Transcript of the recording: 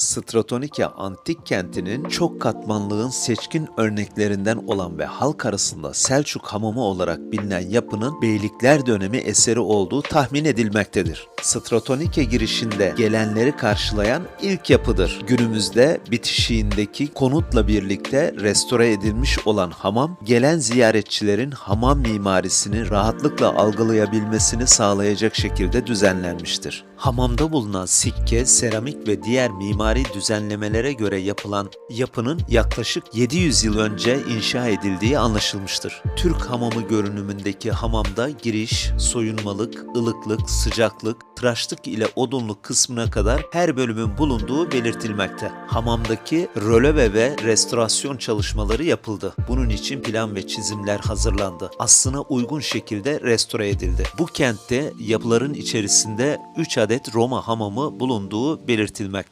Stratonike antik kentinin çok katmanlığın seçkin örneklerinden olan ve halk arasında Selçuk hamamı olarak bilinen yapının Beylikler dönemi eseri olduğu tahmin edilmektedir. Stratonike girişinde gelenleri karşılayan ilk yapıdır. Günümüzde bitişiğindeki konutla birlikte restore edilmiş olan hamam, gelen ziyaretçilerin hamam mimarisini rahatlıkla algılayabilmesini sağlayacak şekilde düzenlenmiştir. Hamamda bulunan sikke, seramik ve diğer mimari düzenlemelere göre yapılan yapının yaklaşık 700 yıl önce inşa edildiği anlaşılmıştır. Türk hamamı görünümündeki hamamda giriş, soyunmalık, ılıklık, sıcaklık, tıraşlık ile odunluk kısmına kadar her bölümün bulunduğu belirtilmekte. Hamamdaki röleve ve restorasyon çalışmaları yapıldı. Bunun için plan ve çizimler hazırlandı. Aslına uygun şekilde restore edildi. Bu kentte yapıların içerisinde 3 adet Roma hamamı bulunduğu belirtilmekte.